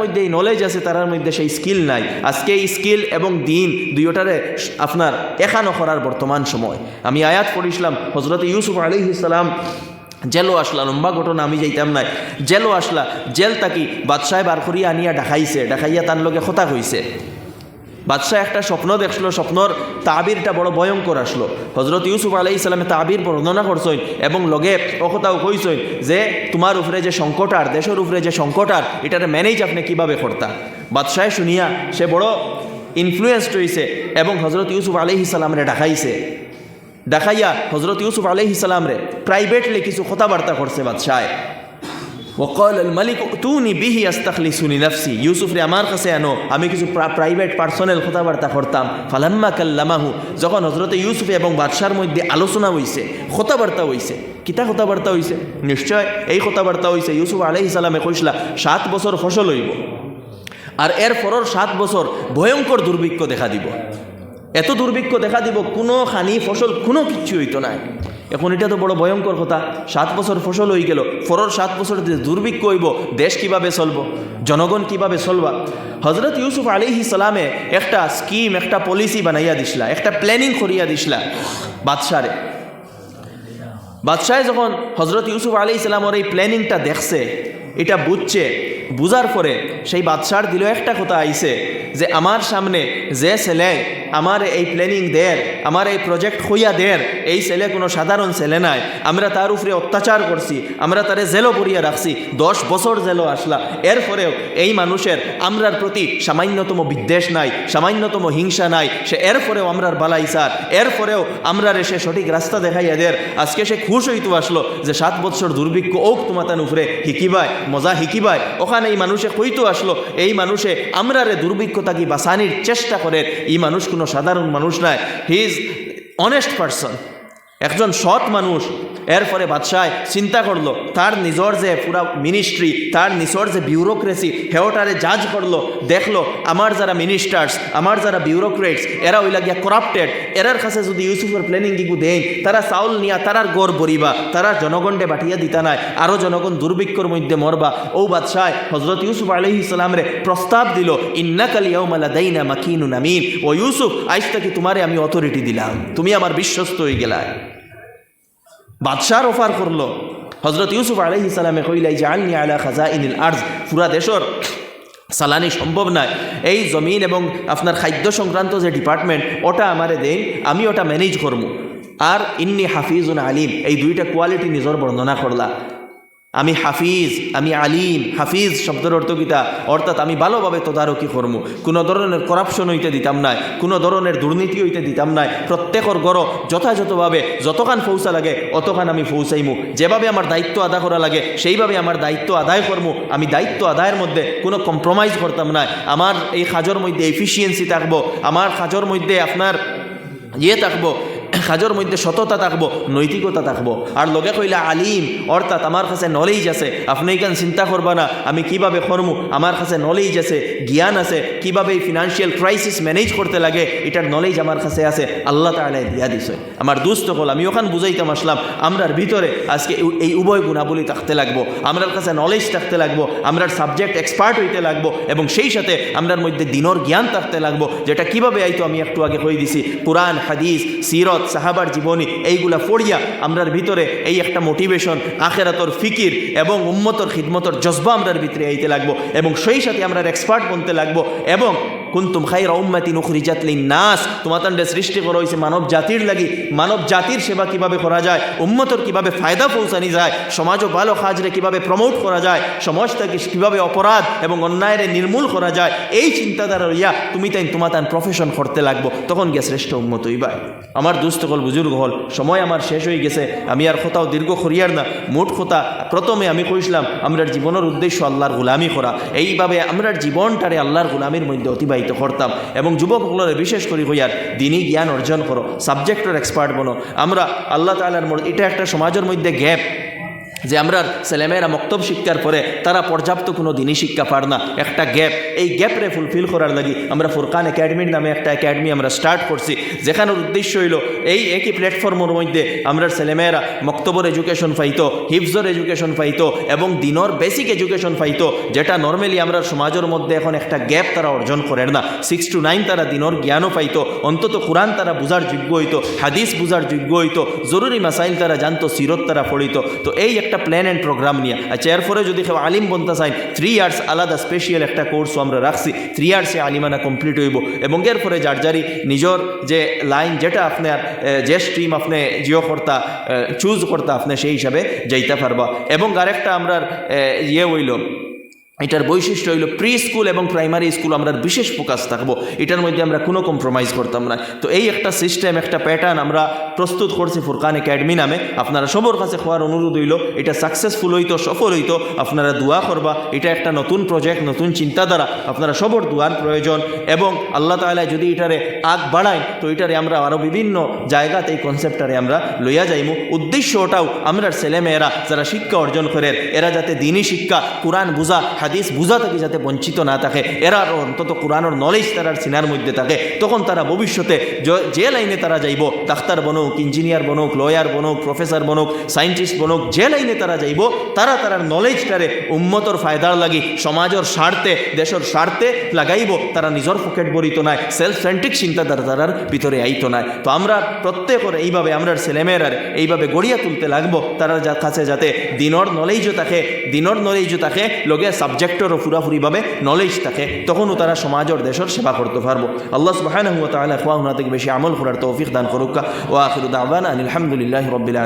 মধ্যে এই নলেজ আছে তার মধ্যে সেই স্কিল নাই। আজকে এই স্কিল এবং দিন দুইটারে আপনার এখানো করার বর্তমান সময়। আমি আয়াত পড়িছিলাম হজরত ইউসুফ আলী ইসলাম জেলও আসলা, লম্বা ঘটনা, আমি যাইতাম নাই। জেলও আসলা, জেল তাকি বাদশায় বার করিয়া আনিয়া ডাকাইছে ডাকাইয়া তার লোকে খতা কইছে বাদশাহ একটা স্বপ্ন দেখছিল, স্বপ্নর তাবিরটা বড় ভয়ঙ্কর আসলো। হজরত ইউসুফ আলাই ইসলামে তাবির বর্ণনা করছেন এবং লগে অকথাও কইছেন যে, তোমার উপরে যে সংকট আর দেশের উপরে যে সংকট আর, এটার ম্যানেজ আপনি কীভাবে করতা? বাদশাহ শুনিয়া সে বড় ইনফ্লুয়েসড হয়েছে এবং হজরত ইউসুফ আলহি সালামরে ডাকাইছে। দেখাইয়া হজরত ইউসুফ আলহি সালামরে প্রাইভেটলি কিছু কথাবার্তা করছে বাদশাহ ওকল মালিক তুনি বিহি আস্তাখলি সুনি নফসি ইউসুফ রে আমার কাছে আনো। আমি কিছু প্রাইভেট পার্সোনাল কথাবার্তা করতাম। ফালাম্মা কাল্লামাহু। যখন হজরত ইউসুফ এবং বাদশার মধ্যে আলোচনা হইছে, কথাবার্তা হইছে, কিতা কথাবার্তা হইছে? নিশ্চয় এই কথাবার্তা হইছে। ইউসুফ আলহি সালামে কইসলা, সাত বছর ফসল হইব, আর এর পরর সাত বছর ভয়ঙ্কর দুর্ভিক্ষ দেখা দিব। এত দুর্ভিক্ষ দেখা দিব কোনো খানি ফসল কোনো কিচ্ছু হইতো না এখন এটা তো বড় ভয়ঙ্কর কথা। সাত বছর ফসল হয়ে গেল, ফরর সাত বছর দুর্ভিক্ষ হইব, দেশ কীভাবে চলব, জনগণ কীভাবে চলবা? হজরত ইউসুফ আলী সালামে একটা স্কিম একটা পলিসি বানাইয়া দিসলা একটা প্ল্যানিং করিয়া দিসলা বাদশারে। বাদশাহ যখন হজরত ইউসুফ আলী ইসলামর এই প্ল্যানিংটা দেখছে, এটা বুঝছে, বুঝার পরে সেই বাদশার দিল একটা কথা আইছে যে আমার সামনে যে ছেলে, আমার এই প্ল্যানিং দের আমার এই প্রজেক্ট হইয়া দের এই ছেলে কোনো সাধারণ ছেলে নাই। আমরা তার উপরে অত্যাচার করছি, আমরা তারে জেলও পড়িয়া রাখছি, দশ বছর জেলও আসলা। এরপরেও এই মানুষের আমরার প্রতি সামান্যতম বিদ্বেষ নাই, সামান্যতম হিংসা নাই। সে এরপরেও আমরার বালাই সার। এরপরেও আমরার এসে সঠিক রাস্তা দেখাইয়া দের আজকে সে খুশ হইতো আসলো যে সাত বছর দুর্ভিক্ষ ওক তোমাতান উপরে হিকিবায়, মজা হিকিবায়। ওখানে এই মানুষে কইতো আসলো, এই মানুষে আমরারে দুর্ভিক্ষ তাকি বাঁচানির চেষ্টা করে, এই মানুষ কোনো সাধারণ মানুষ নয়। হি ইজ অনেস্ট পারসন একজন সৎ মানুষ এরপরে বাদশাহ চিন্তা করল, তার নিজর যে পুরা মিনিস্ট্রি তার নিজর যে বিউরোক্রেসি হেওটারে জাজ করল, দেখল, আমার যারা মিনিস্টার্স আমার যারা বিউরোক্রেটস এরা ওইলা গিয়া করাপ্টেড এরার কাছে যদি ইউসুফের প্ল্যানিং দিগু দেন তারা চাউল নিয়া তারার গড় বরিবা তারা জনগণে বাটিয়া দিতা নাই আরও জনগণ দুর্ভিক্ষর মধ্যে মরবা। ও বাদশাহ হজরত ইউসুফ আলহি ইসলামরে প্রস্তাব দিল ইন্নাকালিয়াউমালা দাইনা মাকিনু নামিন ও ইউসুফ আইস তোমারে আমি অথরিটি দিলাম। তুমি আমার বিশ্বস্ত হয়ে গেলা বাদশার অফার করল। হজরত ইউসুফ আলহি সালামে কইলাই যে আলনি আলা খাজা ইনিল আর্জ, পুরা দেশর সালানি সম্ভব নয়। এই জমিন এবং আপনার খাদ্য সংক্রান্ত যে ডিপার্টমেন্ট, ওটা আমারে দেন, আমি ওটা ম্যানেজ করব আর ইন্নি হাফিজুন আলিম, এই দুইটা কোয়ালিটি নিজের বর্ণনা করলা। আমি হাফিজ, আমি আলিম, হাফিজ শব্দের অর্থ কিতা অর্থাৎ আমি ভালোভাবে তদারকি করব কোনো ধরনের করাপশন হইতে দিতাম নাই, কোনো ধরনের দুর্নীতি হইতে দিতাম নাই। প্রত্যেকর গড় যথাযথভাবে যতখান ফৌসা লাগে, অতখান আমি ফৌসাইমু। যেভাবে আমার দায়িত্ব আদা করা লাগে, সেইভাবে আমার দায়িত্ব আদায় করব আমি দায়িত্ব আদায়ের মধ্যে কোনো কম্প্রোমাইজ করতাম না আমার এই কাজের মধ্যে এফিসিয়েন্সি থাকব, আমার কাজের মধ্যে আপনার ইয়ে থাকব কাজের মধ্যে সততা থাকব, নৈতিকতা থাকব। আর লগে কইলা আলিম, অর্থাৎ আমার কাছে নলেজ আছে। আপনি এখান চিন্তা করবা না? আমি কীভাবে করমু? আমার কাছে নলেজ আছে, জ্ঞান আছে। কীভাবে এই ফিনান্সিয়াল ক্রাইসিস ম্যানেজ করতে লাগে? এটার নলেজ আমার কাছে আছে। আল্লাহ তাআলা দিয়া দিছে। আমার দুস্থ হল আমি ওখান বুঝাইতাম আসলাম, আমরার ভিতরে আজকে এই- এই উভয় গুণাবলী থাকতে লাগবো। আমরার কাছে নলেজ থাকতে লাগবো, আমরার সাবজেক্ট এক্সপার্ট হইতে লাগবো, এবং সেই সাথে আমরার মধ্যে দিনর জ্ঞান থাকতে লাগবো, যেটা কীভাবে আইতো আমি একটু আগে কই দিছি। কোরআন, হাদিস, সিরত সাহাবার জীবনী এইগুলা পড়িয়া আমরার ভিতরে এই একটা মোটিভেশন আখেরাতর ফিকির এবং উম্মতর খিদমতর জজবা আমরার ভিতরে আইতে লাগবো এবং সেই সাথে আমরা এক্সপার্ট বনতে লাগবো এবং কুন্তুম খাইরা উম্মাতি নুখরিজাত নাস তোমাতান্ডে সৃষ্টি করা হয়েছে মানব জাতির লাগি। মানব জাতির সেবা কীভাবে করা যায়? উম্মতর কীভাবে ফায়দা পৌঁছানি যায়? সমাজও ভালো কাজরে কীভাবে প্রমোট করা যায়? সমাজটাকে কীভাবে অপরাধ এবং অন্যায়ের নির্মূল করা যায়? এই চিন্তাধারা ইয়া তুমি তাই তোমাতান প্রফেশন করতে লাগবো। তখন গিয়ে শ্রেষ্ঠ উন্মত হইবা। আমার দুস্থ হল বুজুর্গ হল, সময় আমার শেষ হয়ে গেছে। আমি আর কোথাও দীর্ঘ করিয়ার না। মোট কথা, প্রথমে আমি কইছিলাম আমরার জীবনের উদ্দেশ্য আল্লাহর গুলামি করা। এইভাবে আমরার জীবনটারে আল্লাহর গুলামির মধ্যে অতিবাহিত করতাম। এবং যুবকগুলোরে বিশেষ করে হইয়ার দিনই জ্ঞান অর্জন করো সাবজেক্টের এক্সপার্ট বলো আমরা আল্লাহ তালার এটা একটা সমাজের মধ্যে গ্যাপ যে আমরা ছেলেমেয়েরা মক্তব শিক্ষার পরে তারা পর্যাপ্ত কোনো দিনই শিক্ষা পার না। একটা গ্যাপ এই গ্যাপরে ফুলফিল করার লাগি আমরা ফুরকান একাডেমির নামে একটা একাডেমি আমরা স্টার্ট করছি। যেখানের উদ্দেশ্য হইল এই একই প্ল্যাটফর্মের মধ্যে আমরা ছেলেমেয়েরা মক্তবর এডুকেশন পাইতো, হিফজর এডুকেশন পাইতো এবং দিনর বেসিক এডুকেশন পাইতো, যেটা নর্মালি আমরা সমাজের মধ্যে এখন একটা গ্যাপ তারা অর্জন করেন না। সিক্স টু নাইন তারা দিনর জ্ঞানও পাইতো, অন্তত কোরআন তারা বুঝার যোগ্য হইতো, হাদিস বুঝার যোগ্য হইতো, জরুরি মাসাইল তারা জানতো, সিরত তারা পড়িত। তো এই একটা প্ল্যান অ্যান্ড প্রোগ্রাম নিয়ে। আচ্ছা এরপরে যদি কেউ আলিম বনতে চাই থ্রি ইয়ার্স আলাদা স্পেশিয়াল একটা কোর্সও আমরা রাখছি। থ্রি ইয়ার্সে আলিমানা কমপ্লিট হইব। এবং এরপরে যার যারি নিজের যে লাইন যেটা আপনার যে স্ট্রিম আপনি জিও কর্তা চুজ করতা আপনি সেই হিসাবে যাইতে পারবা। এবং আরেকটা আমরা ইয়ে হইল এটার বৈশিষ্ট্য হইল প্রি স্কুল এবং প্রাইমারি স্কুল আমরা বিশেষ ফোকাস থাকব। এটার মধ্যে আমরা কোনো কম্প্রোমাইজ করতাম না। তো এই একটা সিস্টেম একটা প্যাটার্ন আমরা প্রস্তুত করছি ফুরকান একাডেমি নামে। আপনারা সবর কাছে খোয়ার অনুরোধ হইল, এটা সাকসেসফুল হইতো, সফল হইতো, আপনারা দোয়া করবা। এটা একটা নতুন প্রজেক্ট নতুন চিন্তাধারা, আপনারা সবর দোয়ার প্রয়োজন। এবং আল্লাহ তালা যদি এটারে আগ বাড়ায়, তো এটারে আমরা আরও বিভিন্ন জায়গাতে এই কনসেপ্টটারে আমরা লইয়া যাইমু। উদ্দেশ্য ওটাও আমরা ছেলেমেয়েরা যারা শিক্ষা অর্জন করে এরা যাতে দিনই শিক্ষা, কোরআন বুঝা হাদিস বুঝা থেকে যাতে বঞ্চিত না থাকে? এরা অন্তত কোরআনের নলেজ তারার সিনার মধ্যে থাকে। তখন তারা ভবিষ্যতে যে লাইনে তারা যাইব, ডাক্তার বনুক ইঞ্জিনিয়ার বনুক লয়ার বনুক প্রফেসর বনুক সায়েন্টিস্ট বনুক, যে লাইনে তারা যাইব, তারা তারার নলেজটারে উন্মতর ফায়দার লাগি, সমাজের স্বার্থে, দেশের স্বার্থে লাগাইব, তারা নিজের পকেট বরিত নাই সেলফ সেন্ট্রিক চিন্তাধারা তারার ভিতরে আইত নাই। তো আমরা প্রত্যেকের এইভাবে আমরা ছেলেমেয়েরার এইভাবে গড়িয়া তুলতে লাগবো, তারা কাছে যাতে দিনর নলেজও থাকে, দিনর নলেজও থাকে, লগে সাবজেক্টেরও পুরাপুরিভাবে নলেজ থাকে, তখনও তারা সমাজ ও দেশের সেবা করতে পারব। আল্লাহ সুবাহ থেকে বেশি আমল করার তৌফিক দান করুক। ও আখির দাওয়ানা আলহামদুলিল্লাহ রবিল